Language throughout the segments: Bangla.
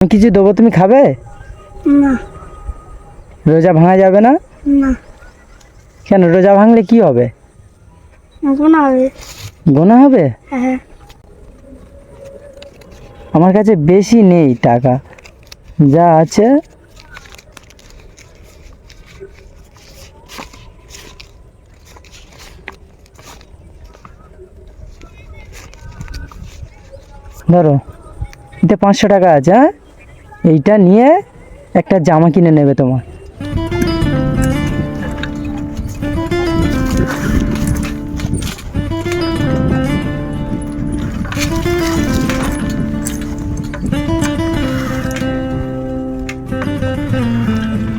কিছু দেবো তুমি খাবে? না। রোজা ভাঙা যাবে না? না। কেন রোজা ভাঙলে কি হবে। গোনা হবে? হ্যাঁ। আমার কাছে বেশি নেই টাকা। যা আছে। ধরো এতে পাঁচশো টাকা আছে হ্যাঁ? এইটা নিয়ে একটা জামা কিনে নেবে তোমার।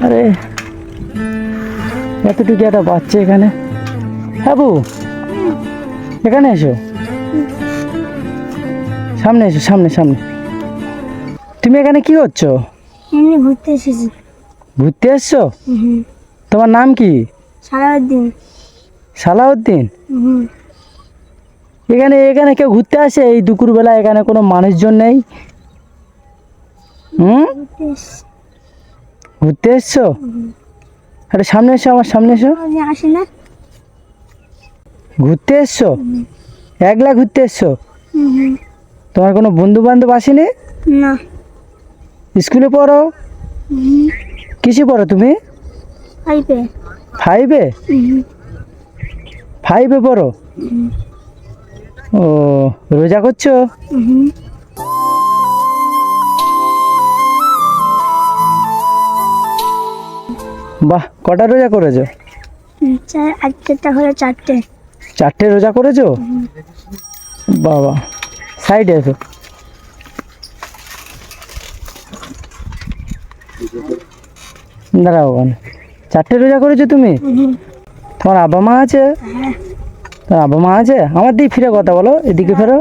আরে, এতটুকু একটা বাচ্চা এখানে। হ্যাবু এখানে এসো। সামনে এসো, সামনে সামনে। তুমি এখানে কি করছ? এমনি ঘুরতে এসেছি। ঘুরতে এসছো? তোমার নাম কি? সারাদিন সালাউদ্দিন? এখানে এখানে কেউ ঘুরতে আসে? এই দুপুরবেলা এখানে কোনো মানুষজন নেই? হুম? ঘুরতে এসছো। আরে সামনে এসো আমার সামনে এসো। আসি না। ঘুরতে এসছো? একলা ঘুরতে এসছো। তোমার কোনো বন্ধু বান্ধব আসেনি? না। স্কুলে পড়ো? কিসে পড়ো তুমি? পাইপে ফাইভে ফাইভে পড়ো? ও রোজা করছ? বাহ কটা রোজা করেছ? আজকেরটা হলো চারটে। চারটে রোজা করেছ? বাবা সাইডে এসো। দাঁড়াও ওখানে চারটে রোজা করেছ তুমি? তোমার আব্বা মা আছে? তোমার আব্বা মা আছে? আমার দিকে ফিরে কথা বলো এদিকে ফেরো।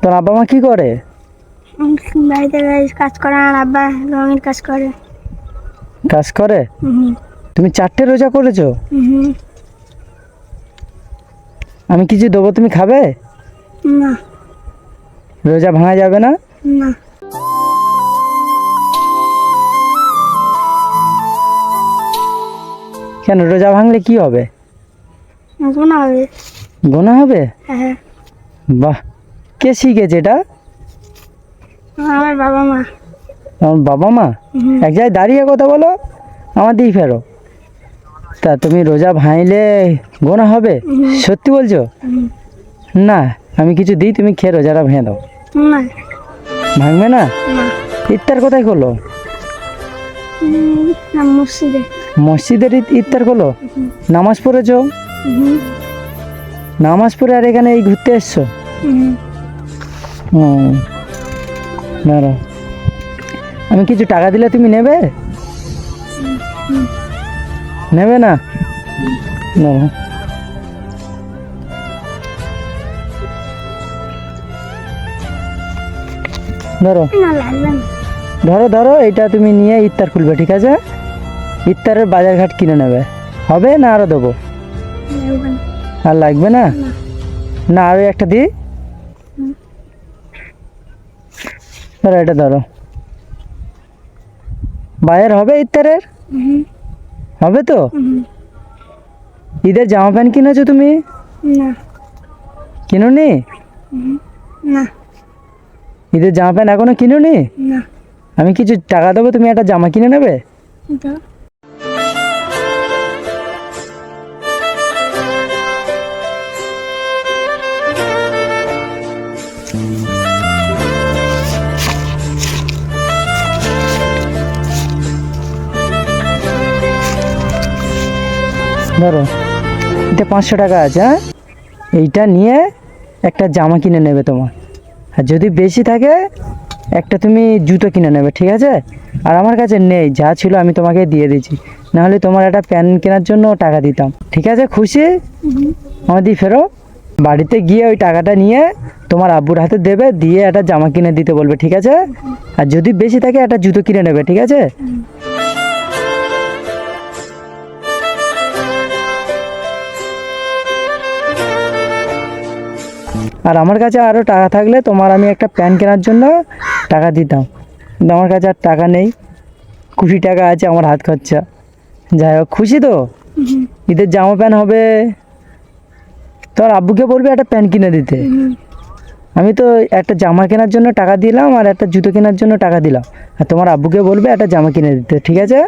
তোমার আব্বা মা কি করে? বাড়িতে কাজ করে আর আব্বা রঙের কাজ করে। কাজ করে? তুমি চারটে রোজা করেছ? আমি কিছু দেবো তুমি খাবে? না। রোজা ভাঙা যাবে না? না। কেন? রোজা ভাঙলে কি হবে? এখন হবে। গোনা হবে? হ্যাঁ। বাহ কে শিখেছে এটা? আমার বাবা মা। আমার বাবা মা? এক জায়গায় দাঁড়িয়ে কথা বলো আমার দিকে ফেরো। তা তুমি রোজা ভাঙলে গোনা হবে? সত্যি বলছো? না আমি কিছু দিই তুমি খেয়ে রোজাটা ভেঙে দাও। না। ভাঙবে না? না। ইফতার কোথায় করল? মসজিদে। মসজিদের ইফ- ইফতার করল নামাজ পড়েছো নামাজ পড়ে আর এখানে এই ঘুরতে এসছো? দাঁড়াও। আমি কিছু টাকা দিলে তুমি নেবে? নেবে না? দাঁড়াও। ধরো। ধরো ধরো এটা তুমি নিয়ে ইফতার খুলবে ঠিক আছে? ইফতারের বাজার ঘাট কিনে নেবে। হবে না আরও দেবো? আর লাগবে না? না। আরও একটা দিই? ধরো এটা ধরো। বাজার হবে ইফতারের? হবে তো? ঈদের জামা প্যান্ট কিনেছো তুমি? না। কিনুনি? না। ঈদের জামা প্যান্ট এখনও কিনুনি? না। আমি কিছু টাকা দেবো তুমি একটা জামা কিনে নেবে? ধরো, এটা পাঁচশো টাকা আছে হ্যাঁ? এইটা নিয়ে একটা জামা কিনে নেবে তোমার। আর যদি বেশি থাকে, একটা তুমি জুতো কিনে নেবে, ঠিক আছে? আর আমার কাছে নেই, যা ছিল আমি তোমাকে দিয়ে দিয়েছি। নাহলে তোমার একটা প্যান্ট কেনার জন্য টাকা দিতাম, ঠিক আছে? খুশি? আমার দিয়ে ফেরো। বাড়িতে গিয়ে ওই টাকাটা নিয়ে তোমার আব্বুর হাতে দেবে, দিয়ে একটা জামা কিনে দিতে বলবে, ঠিক আছে? আর যদি বেশি থাকে, একটা জুতো কিনে নেবে, ঠিক আছে? আর আমার কাছে আরও টাকা থাকলে তোমার আমি একটা প্যান্ট কেনার জন্য টাকা দিতাম। কিন্তু আমার কাছে আর টাকা নেই। কুড়ি টাকা আছে আমার হাত খরচা। যাই হোক খুশি তো? ঈদের জামা প্যান্ট হবে। তোর আব্বুকে বলবে একটা প্যান্ট কিনে দিতে। আমি তো একটা জামা কেনার জন্য টাকা দিলাম আর একটা জুতো কেনার জন্য টাকা দিলাম। আর তোমার আব্বুকে বলবে একটা জামা কিনে দিতে ঠিক আছে?